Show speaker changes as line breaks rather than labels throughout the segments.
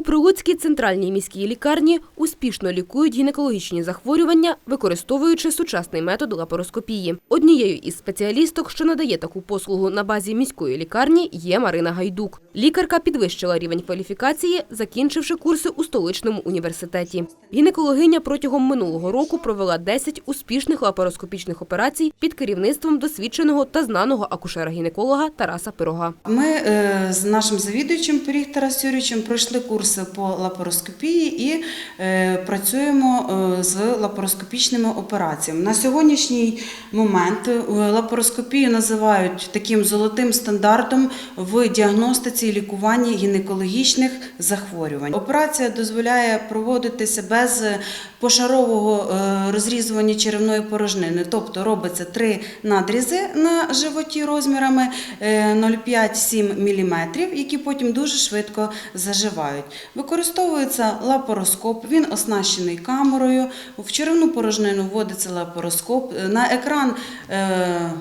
У Прилуцькій центральній міській лікарні успішно лікують гінекологічні захворювання, використовуючи сучасний метод лапароскопії. Однією із спеціалісток, що надає таку послугу на базі міської лікарні, є Марина Гайдук. Лікарка підвищила рівень кваліфікації, закінчивши курси у столичному університеті. Гінекологиня протягом минулого року провела 10 успішних лапароскопічних операцій під керівництвом досвідченого та знаного акушера-гінеколога Тараса Пирога.
Ми е, з нашим завідуючим Пиріг Тарас Юрійовичем пройшли курси по лапароскопії і е, працюємо е, з лапароскопічними операціями. На сьогоднішній момент е, лапароскопію називають таким золотим стандартом в діагностиці і лікуванні гінекологічних захворювань. Операція дозволяє проводитися без пошарового розрізування черевної порожнини, тобто робиться три надрізи на животі розмірами е, 0,5-7 мм, які потім дуже швидко заживають. Використовується лапароскоп, він оснащений камерою. В черевну порожнину вводиться лапароскоп. На екран е, е,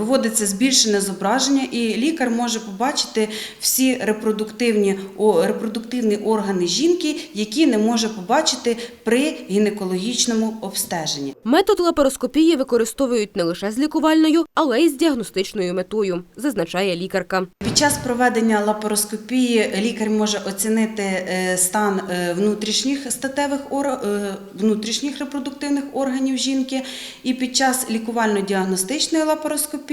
виводиться збільшене зображення, і лікар може побачити всі репродуктивні, о, репродуктивні органи жінки, які не може побачити при гінекологічному обстеженні.
Метод лапароскопії використовують не лише з лікувальною, але й з діагностичною метою, зазначає лікарка.
Під час проведення лапароскопії лікар може оцінити е, стан е, внутрішніх статевих е, внутрішніх репродуктивних органів жінки, і під час лікувально-діагностичної лапароскопії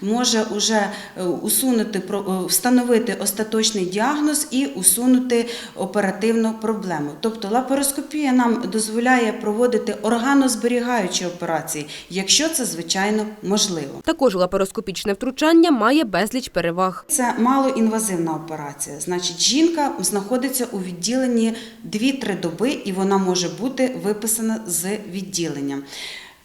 може уже е, усунути е, встановити остаточний діагноз і усунути оперативну проблему. Тобто лапароскопія нам дозволяє проводити органозберігаючі операції, якщо це звичайно можливо.
Також лапароскопічне втручання має безліч переваг.
Це малоінвазивна операція. Значить, жінка знаходиться у відділенні 2-3 доби і вона може бути виписана з відділенням.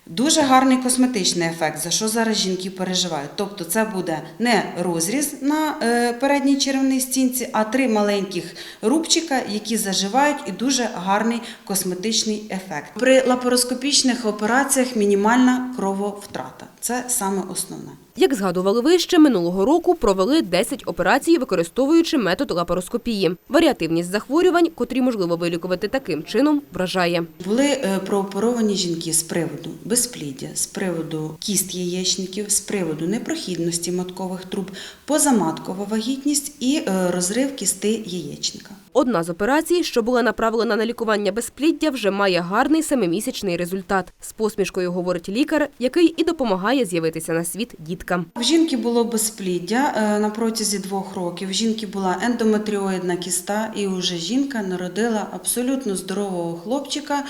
Дуже гарний косметичний ефект, за що зараз жінки переживають. Тобто, це буде не розріз на е, передній черевній стінці, а три маленьких рубчика, які заживають, і дуже гарний косметичний ефект. При лапароскопічних операціях мінімальна крововтрата. Це саме основне.
Як згадували вище, минулого року провели 10 операцій, використовуючи метод лапароскопії. Варіативність захворювань, котрі можливо вилікувати таким чином, вражає.
Були е, прооперовані жінки з приводу безпліддя, з приводу кіст яєчників, з приводу непрохідності маткових труб, позаматкова вагітність і е, розрив кісти яєчника.
Одна з операцій, що була направлена на лікування безпліддя, вже має гарний семимісячний результат. З посмішкою говорить лікар, який і допомагає з'явитися на світ діткам.
В жінки було безпліддя е, на протязі двох років. В жінки була ендометріоїдна кіста, і вже жінка народила абсолютно здорового хлопчика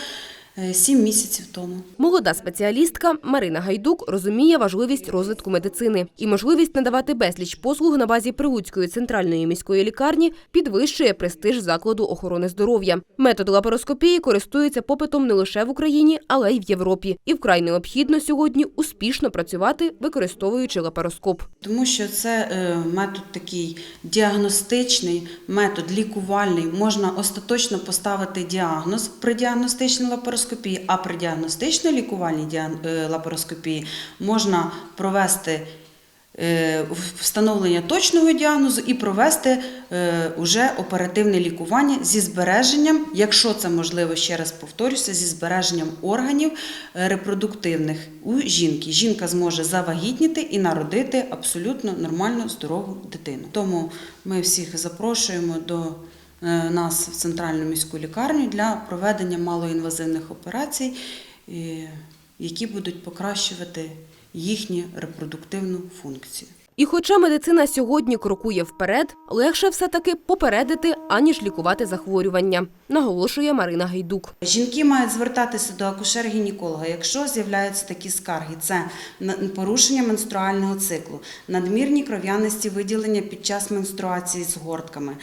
сім місяців тому.
Молода спеціалістка Марина Гайдук розуміє важливість розвитку медицини і можливість надавати безліч послуг на базі Прилуцької центральної міської лікарні підвищує престиж закладу охорони здоров'я. Метод лапароскопії користується попитом не лише в Україні, але й в Європі. І вкрай необхідно сьогодні успішно працювати, використовуючи лапароскоп.
Тому що це е, метод такий діагностичний, метод лікувальний. Можна остаточно поставити діагноз при діагностичній лапароскопії, а при діагностично-лікувальній діаг- е, лапароскопії можна провести е, встановлення точного діагнозу і провести е, уже оперативне лікування зі збереженням, якщо це можливо, ще раз повторюся, зі збереженням органів репродуктивних у жінки. Жінка зможе завагітніти і народити абсолютно нормальну здорову дитину. Тому ми всіх запрошуємо до нас в центральну міську лікарню для проведення малоінвазивних операцій, е, які будуть покращувати їхню репродуктивну функцію.
І хоча медицина сьогодні крокує вперед, легше все-таки попередити, аніж лікувати захворювання, наголошує Марина Гайдук.
Жінки мають звертатися до акушер-гінеколога, якщо з'являються такі скарги. Це порушення менструального циклу, надмірні кров'яності виділення під час менструації з гортками.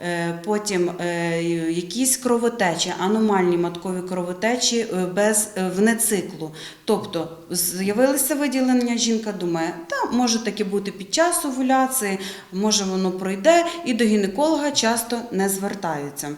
Е, Потім е, якісь кровотечі, аномальні маткові кровотечі е, без внециклу. вне. Тобто з'явилися виділення, жінка думає, та може таке бути під час овуляції, може воно пройде, і до гінеколога часто не звертаються.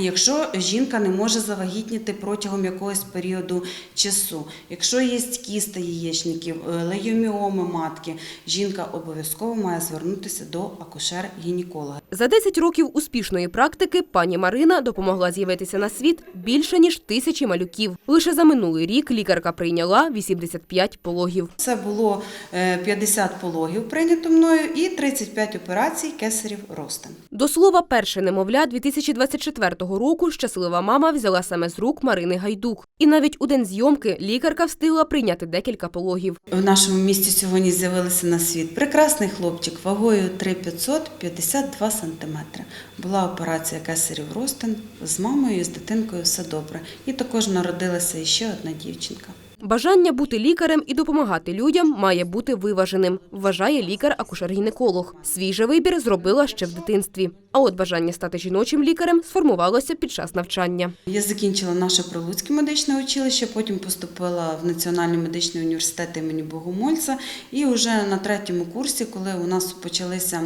Якщо жінка не може завагітніти протягом якогось періоду часу, якщо є кісти яєчників, е, лейоміоми матки, жінка обов'язково має звернутися до акушер-гінеколога.
За 10 років успішної практики пані Марина допомогла з'явитися на світ більше ніж тисячі малюків. Лише за минулий рік лікарка прийняла 85 пологів.
Це було е, 50 пологів прийнято мною і 35 операцій кесарів ростин.
До слова, перше немовля 2024 року щаслива мама взяла саме з рук Марини Гайдук. І навіть у день зйомки лікарка встигла прийняти декілька пологів.
В нашому місті сьогодні з'явилися на світ прекрасний хлопчик вагою 3500 52 сантиметри. Була операція кесарів ростин з мамою і з дитинкою все добре. І також народилася ще одна дівчинка.
Бажання бути лікарем і допомагати людям має бути виваженим, вважає лікар-акушер-гінеколог. Свій же вибір зробила ще в дитинстві. А от бажання стати жіночим лікарем сформувалося під час навчання.
Я закінчила наше Прилуцьке медичне училище, потім поступила в Національний медичний університет імені Богомольця. І вже на третьому курсі, коли у нас почалися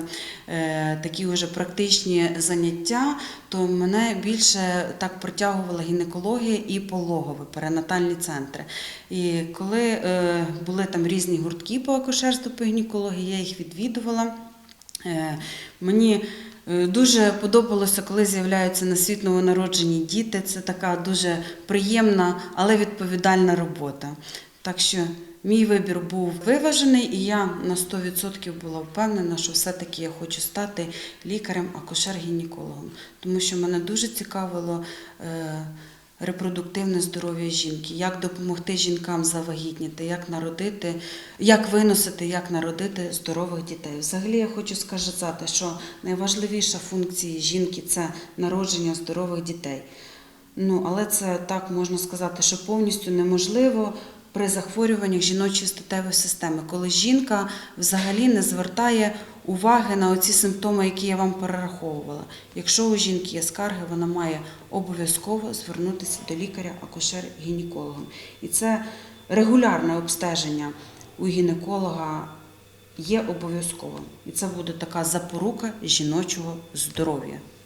е, такі вже практичні заняття, то мене більше так притягувала гінекологія і пологове, перинатальні центри. І коли е, були там різні гуртки по акушерству по гінекології, я їх відвідувала. Е, Мені е, дуже подобалося, коли з'являються на світ новонароджені діти. Це така дуже приємна, але відповідальна робота. Так що мій вибір був виважений, і я на 100% була впевнена, що все-таки я хочу стати лікарем-акушер-гінекологом, тому що мене дуже цікавило. е, Репродуктивне здоров'я жінки, як допомогти жінкам завагітніти, як народити, як виносити, як народити здорових дітей. Взагалі я хочу сказати, що найважливіша функція жінки це народження здорових дітей. Ну, але це так можна сказати, що повністю неможливо при захворюваннях жіночої статевої системи, коли жінка взагалі не звертає уваги на оці симптоми, які я вам перераховувала. Якщо у жінки є скарги, вона має обов'язково звернутися до лікаря акушер-гінекологом. І це регулярне обстеження у гінеколога є обов'язковим. І це буде така запорука жіночого здоров'я.